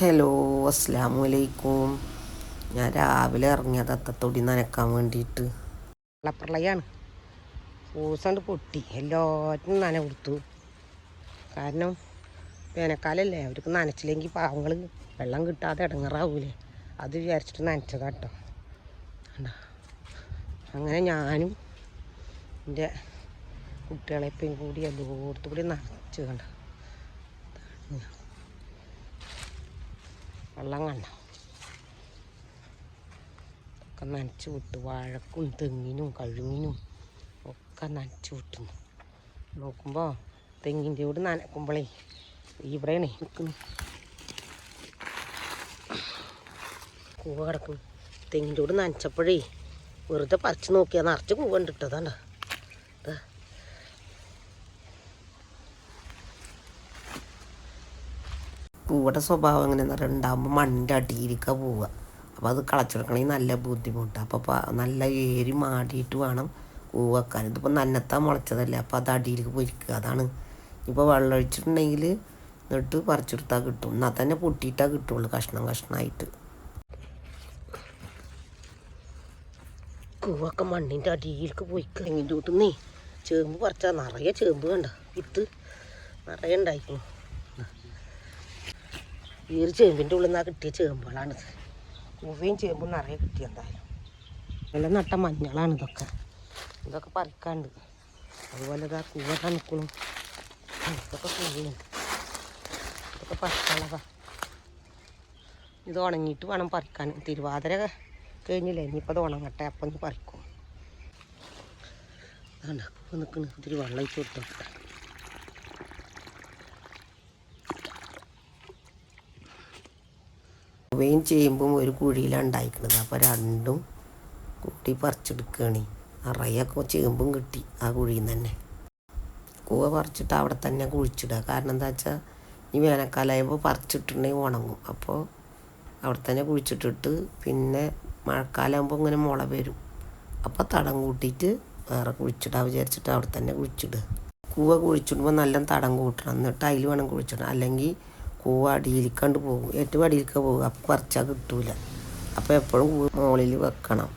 Hello അസ്സാം വലൈക്കും ഞാൻ രാവിലെ ഇറങ്ങിയത് അത്തത്തൊടി നനക്കാൻ വേണ്ടിയിട്ട്. വെള്ളപ്രളയാണ്. പൂസണ്ട് പൊട്ടി. എല്ലാറ്റിനും നന കൊടുത്തു. കാരണം വേനൽക്കാലല്ലേ? അവർക്ക് നനച്ചില്ലെങ്കിൽ പാവങ്ങൾ വെള്ളം കിട്ടാതെ ഇടങ്ങറാവൂലേ? അത് വിചാരിച്ചിട്ട് നനച്ചതാ കേട്ടോ അങ്ങനെ ഞാനും എന്റെ കുട്ടികളെപ്പം കൂടി എല്ലായിടത്തും കൂടി നനച്ച് കണ്ട? വെള്ളം കണ്ട? ഒക്കെ നനച്ചു വിട്ട്. വാഴക്കും തെങ്ങിനും കഴുങ്ങിനും ഒക്കെ നനച്ചു വിട്ടുന്നു നോക്കുമ്പോൾ തെങ്ങിന്റെ കൂടെ നനക്കുമ്പോഴേ ഇവിടെയാണ് നിൽക്കുന്നു കൂവ കിടക്കുന്നു തെങ്ങിന്റെ കൂടെ നനച്ചപ്പോഴേ വെറുതെ പറിച്ച് നോക്കിയാൽ നിറച്ച് കൂവ ഉണ്ട് ഇട്ടതാണ്ട പൂവയുടെ സ്വഭാവം എങ്ങനെയാണെന്ന് പറയുക ഉണ്ടാകുമ്പോൾ മണ്ണിന്റെ അടിയിലേക്കാണ് പോവുക. അപ്പോൾ അത് കളച്ചെടുക്കണമെങ്കിൽ നല്ല ബുദ്ധിമുട്ടാണ് അപ്പോൾ നല്ല ഏരി മാടിയിട്ട് വേണം പൂ വെക്കാൻ. ഇതിപ്പോൾ നന്നത്താൻ മുളച്ചതല്ലേ അപ്പോൾ അത് അടിയിലേക്ക് പൊരിക്കുക. അതാണ്. ഇപ്പോൾ വെള്ളം ഒഴിച്ചിട്ടുണ്ടെങ്കിൽ എന്നിട്ട് പറിച്ചെടുത്താൽ കിട്ടും. എന്നാൽ തന്നെ പൊട്ടിയിട്ടാൽ കിട്ടുള്ളൂ കഷ്ണം കഷ്ണമായിട്ട് കൂവൊക്കെ മണ്ണിന്റെ അടിയിലേക്ക് പോയി കൂട്ടുന്നേ ചേമ്പ് പറിച്ചാൽ നിറയെ ചേമ്പ് കണ്ട വിത്ത് നിറയെ ഉണ്ടായിരിക്കുന്നു ഈ ചേമ്പിന്റെ ഉള്ളിൽ നിന്നാണ് കിട്ടിയ ചേമ്പുകളാണിത് കൂവയും ചേമ്പും നിറയെ കിട്ടി എന്തായാലും. എല്ലാം നട്ട മഞ്ഞളാണ് ഇതൊക്കെ. ഇതൊക്കെ പറിക്കാണ്ട്. അതുപോലെ ഇതാ കൂവ തണുക്കണം. ഇതൊക്കെ കൂവയും ഇതൊക്കെ പറിക്കാനുള്ളതാ. ഇത് ഉണങ്ങിയിട്ട് വേണം പറിക്കാൻ. തിരുവാതിര കഴിഞ്ഞില്ലേ? ഇനിയിപ്പോൾ അത് ഉണങ്ങട്ടെ അപ്പം ഒന്ന് പറിക്കും. കൂവ നിൽക്കണ് ഇത്തിരി വെള്ളം ഇട്ട് കൊടുത്തോട്ടെ കൂവയും ചേമ്പും ഒരു കുഴിയിലാണ് ഉണ്ടായിക്കണത്. അപ്പോൾ രണ്ടും കൂട്ടി പറിച്ചെടുക്കുകയാണ് നിറയൊക്കെ ചേമ്പും കിട്ടി ആ കുഴിയിൽ നിന്ന് തന്നെ. കൂവ പറിച്ചിട്ട് അവിടെ തന്നെ കുഴിച്ചിടുക. കാരണം എന്താ വെച്ചാൽ ഈ വേനൽക്കാലമായപ്പോൾ പറിച്ചിട്ടുണ്ടെങ്കിൽ ഉണങ്ങും. അപ്പോൾ അവിടെ തന്നെ കുഴിച്ചിട്ടിട്ട് പിന്നെ മഴക്കാലമാകുമ്പോൾ ഇങ്ങനെ മുള വരും. അപ്പോൾ തടം കൂട്ടിയിട്ട് വേറെ കുഴിച്ചിടാൻ വിചാരിച്ചിട്ട് അവിടെ തന്നെ കുഴിച്ചിടുക. കൂവ കുഴിച്ചിടുമ്പോൾ നല്ല തടം കൂട്ടണം. എന്നിട്ട് അതിൽ വേണം കുഴിച്ചിടണം അല്ലെങ്കിൽ കൂവ അടിയിലേക്കാണ്ട് പോകും. ഏറ്റവും അടിയിലേക്ക് പോകും അപ്പം പറിച്ചാൽ കിട്ടൂല. അപ്പോൾ എപ്പോഴും കൂവ മുകളിൽ വെക്കണം.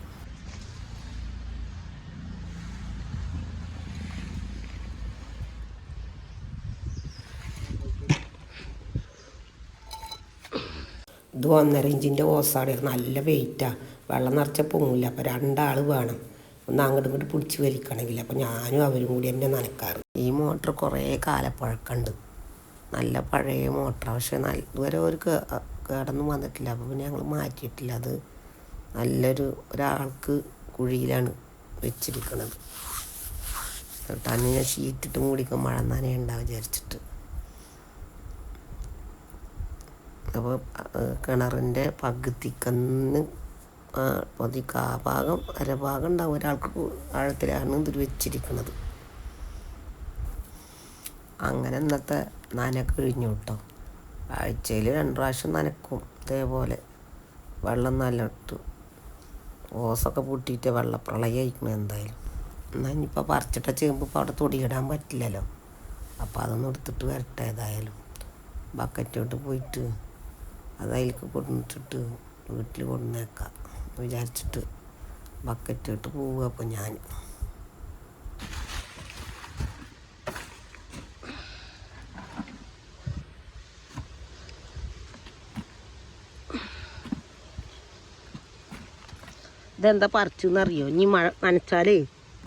ഇത് ഒന്നര ഇഞ്ചിന്റെ ഓസാണ്. നല്ല വെയിറ്റാണ് വെള്ളം നിറച്ച പൊങ്ങില്ല അപ്പോൾ രണ്ടാൾ വേണം. ഒന്ന് അങ്ങോട്ടും ഇങ്ങോട്ട് പിടിച്ച് വലിക്കണമെങ്കിൽ. അപ്പോൾ ഞാനും അവരും കൂടി എന്നെ നനക്കാറ്. ഈ മോട്ടർ കുറേ കാലപ്പഴക്കമുണ്ട് നല്ല പഴയ മോട്ടറാണ് പക്ഷേ നല്ല ഒരു കേടൊന്നും വന്നിട്ടില്ല. അപ്പോൾ പിന്നെ ഞങ്ങൾ മാറ്റിയിട്ടില്ല. അത് നല്ലൊരു ഒരാൾക്ക് കുഴിയിലാണ് വെച്ചിരിക്കുന്നത് തന്നെ ഞാൻ ഷീറ്റിട്ട് മൂടിക്കും മഴ നനയുണ്ടാവും വിചാരിച്ചിട്ട്. അപ്പോൾ കിണറിന്റെ പകുതിക്കന്ന് പതി ആ ഭാഗം അരഭാഗം ഉണ്ടാവും ഒരാൾക്ക് ആഴത്തിലാണ് ഇതിൽ വെച്ചിരിക്കുന്നത് അങ്ങനെ ഇന്നത്തെ നനയൊക്കെ കഴിഞ്ഞു കേട്ടോ ആഴ്ചയിൽ രണ്ട് പ്രാവശ്യം നനക്കും. ഇതേപോലെ വെള്ളം നല്ല ഇട്ട് ഓസൊക്കെ പൊട്ടിയിട്ട് അയക്കണം എന്തായാലും. എന്നാൽ ഇനിയിപ്പോൾ പറിച്ചിട്ട ചേമ്പ് ഇപ്പോൾ അവിടെ തൊടിയിടാൻ പറ്റില്ലല്ലോ. അപ്പോൾ അതൊന്നും എടുത്തിട്ട് വരട്ടെ ഏതായാലും. ബക്കറ്റോട്ട് പോയിട്ട് അത് അതിലേക്ക് കൊണ്ടിട്ടിട്ട് വീട്ടിൽ കൊണ്ടുവന്നേക്കാം വിചാരിച്ചിട്ട് ബക്കറ്റോട്ട് പോവുക അപ്പോൾ ഞാൻ ഇതെന്താ പറിച്ചു എന്നറിയോ ഇനി മഴ നനച്ചാലേ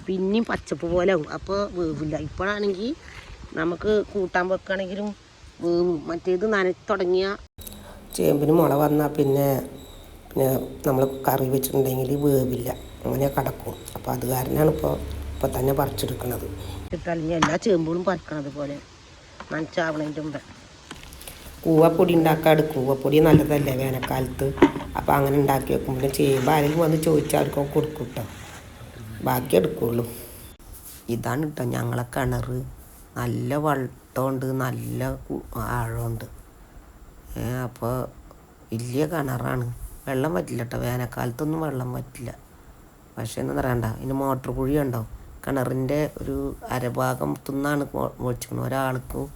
പിന്നെയും പച്ചപ്പ് പോലെ ആവും അപ്പോൾ വേവില്ല. ഇപ്പോഴാണെങ്കിൽ നമുക്ക് കൂട്ടാൻ വെക്കുകയാണെങ്കിലും വേവും. മറ്റേത് നനച്ച് തുടങ്ങിയ ചേമ്പിന് മുള വന്നാൽ പിന്നെ പിന്നെ നമ്മൾ കറി വെച്ചിട്ടുണ്ടെങ്കിൽ വേവില്ല. അങ്ങനെ കിടക്കും. അപ്പോൾ അത് കാരണമാണ് ഇപ്പോൾ ഇപ്പോൾ തന്നെ പറിച്ചെടുക്കുന്നത് അല്ലെങ്കിൽ എല്ലാ ചേമ്പുകളും പറിക്കണത് പോലെ നനച്ചാവണതിന്റെ മുമ്പ്. കൂവപ്പൊടി ഉണ്ടാക്കാട് കൂവപ്പൊടി നല്ലതല്ലേ വേനൽക്കാലത്ത്? അപ്പോൾ അങ്ങനെ ഉണ്ടാക്കി വെക്കുമ്പോൾ ചെയ്യുമ്പോൾ ആരെങ്കിലും വന്ന് ചോദിച്ചാൽ അവർക്ക് കൊടുക്കും കേട്ടോ ബാക്കി എടുക്കുള്ളൂ. ഇതാണ് കേട്ടോ ഞങ്ങളെ കിണർ നല്ല വെള്ളമുണ്ട് നല്ല ആഴമുണ്ട് അപ്പോൾ വലിയ കിണറാണ്. വെള്ളം പറ്റില്ല കേട്ടോ വേനൽക്കാലത്തൊന്നും വെള്ളം പറ്റില്ല. പക്ഷേ എന്താ പറയണ്ട ഇനി മോട്ടർ കുഴി ഉണ്ടോ കിണറിന്റെ ഒരു അരഭാഗം തിന്നാണ് വെച്ചിരിക്കുന്നത് ഒരാൾക്കും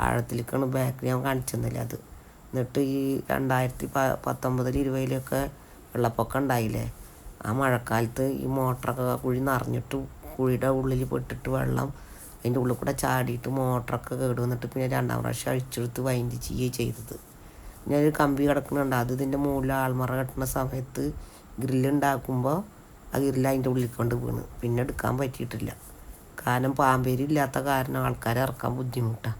ആഴത്തിലേക്കാണ് ബാക്ക് ഞാൻ കാണിച്ചു തന്നില്ല അത്. എന്നിട്ട് ഈ രണ്ടായിരത്തി പ പത്തൊമ്പതിൽ ഇരുപതിലൊക്കെ വെള്ളപ്പൊക്കം ഉണ്ടായില്ലേ? ആ മഴക്കാലത്ത് ഈ മോട്ടറൊക്കെ കുഴി നിറഞ്ഞിട്ട് കുഴിയുടെ ഉള്ളിൽ പെട്ടിട്ട് വെള്ളം അതിന്റെ ഉള്ളിൽ കൂടെ ചാടിയിട്ട് മോട്ടറൊക്കെ കേട് വന്നിട്ട് പിന്നെ രണ്ടാം പ്രാവശ്യം അഴിച്ചെടുത്ത് വൈൻഡ് ചെയ്യുകയും ചെയ്തത്. പിന്നെ ഒരു കമ്പി കിടക്കുന്നുണ്ട്. അത് ഇതിന്റെ മുകളിൽ ആൾമറ കെട്ടുന്ന സമയത്ത് ഗ്രില്ല് ഉണ്ടാക്കുമ്പോൾ ആ ഗ്രില്ല് അതിന്റെ ഉള്ളിൽ കൊണ്ട് വീണ്. പിന്നെ എടുക്കാൻ പറ്റിയിട്ടില്ല. കാരണം പാമ്പേരി ഇല്ലാത്ത കാരണം ആൾക്കാരെ ഇറക്കാൻ ബുദ്ധിമുട്ടാണ്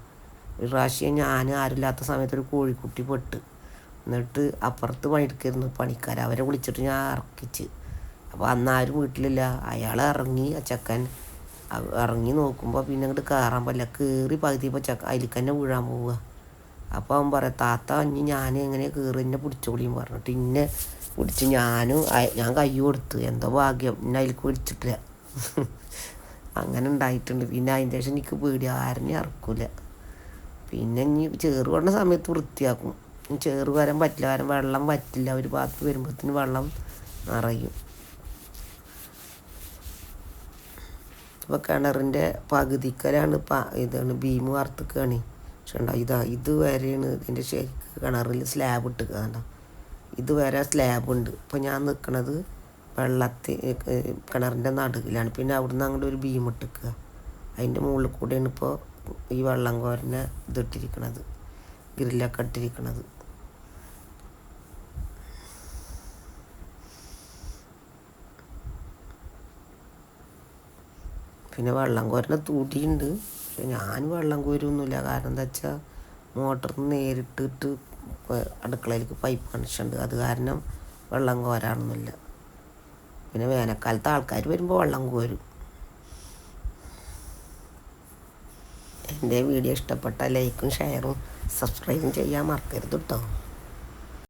ഒരു പ്രാവശ്യം ഞാൻ ആരുമില്ലാത്ത സമയത്ത് ഒരു കോഴിക്കുട്ടി പെട്ട്. എന്നിട്ട് അപ്പുറത്ത് പണിയെടുക്കായിരുന്നു പണിക്കാർ അവരെ വിളിച്ചിട്ട് ഞാൻ ഇറക്കിച്ച്. അപ്പോൾ അന്നാരും ആരും വീട്ടിലില്ല. അയാൾ ഇറങ്ങി ആ ഇറങ്ങി നോക്കുമ്പോൾ പിന്നെ അങ്ങോട്ട് കയറാൻ പറ്റില്ല. കയറി പകുതിയപ്പോൾ ചക്ക അതിലേക്ക് തന്നെ വീഴാൻ പോവുക അപ്പോൾ അവൻ പറയാം താത്ത ഇനി ഞാൻ എങ്ങനെ കയറി എന്നെ പിടിച്ചോളിയും പറഞ്ഞിട്ട് ഇന്നെ പിടിച്ച് ഞാനും ഞാൻ കൈ കൊടുത്ത്. എന്തോ ഭാഗ്യം. എന്നെ അതിലേക്ക് പിടിച്ചിട്ടില്ല അങ്ങനെ ഉണ്ടായിട്ടുണ്ട് പിന്നെ അതിന്റെ ശേഷം എനിക്ക് പേടി. ആരെയും ഇറക്കൂല. പിന്നെ ഇനി ചേറ് കൊണ്ട സമയത്ത് വൃത്തിയാക്കും. ചേറ് വരാൻ പറ്റില്ല കാരണം വെള്ളം പറ്റില്ല ഒരു ഭാഗത്ത് വരുമ്പോഴത്തേന് വെള്ളം നിറയും. ഇപ്പോൾ കിണറിന്റെ പകുതിക്കലാണ് പ ഇതാണ് ഭീമ് വാർത്തക്കാണ് പക്ഷെ ഉണ്ടാവും ഇതാ ഇത് വരെയാണ് ഇതിന്റെ ശരിക്ക് കിണറിൽ സ്ലാബ് ഇട്ടുക കണ്ടോ ഇത് വരെ സ്ലാബ് ഉണ്ട്. ഇപ്പോൾ ഞാൻ നിൽക്കുന്നത് വെള്ളത്തിൽ കിണറിന്റെ നടുവിലാണ്. പിന്നെ അവിടുന്ന് അങ്ങോട്ട് ഒരു ഭീം ഇട്ടിക്കുക അതിന്റെ മുകളിൽ കൂടെയാണ് ഇപ്പോൾ ഈ വെള്ളം കോരനെ ഇതിട്ടിരിക്കണത് ഗ്രില്ലൊക്കെ ഇട്ടിരിക്കണത്. പിന്നെ വെള്ളം കോരനെ തൂട്ടിയുണ്ട് പക്ഷെ ഞാൻ വെള്ളം കോരൊന്നുമില്ല കാരണം എന്താ വെച്ചാൽ മോട്ടറിൽ നേരിട്ടിട്ട് അടുക്കളയിലേക്ക് പൈപ്പ് കണക്ഷൻ ഉണ്ട്. അത് കാരണം വെള്ളം കോരാനൊന്നുമില്ല പിന്നെ വേനൽക്കാലത്ത് ആൾക്കാർ വരുമ്പോൾ വെള്ളം കോരും. എന്റെ വീഡിയോ ഇഷ്ടപ്പെട്ട ലൈക്കും ഷെയറും സബ്സ്ക്രൈബും ചെയ്യാൻ മറക്കരുത് കേട്ടോ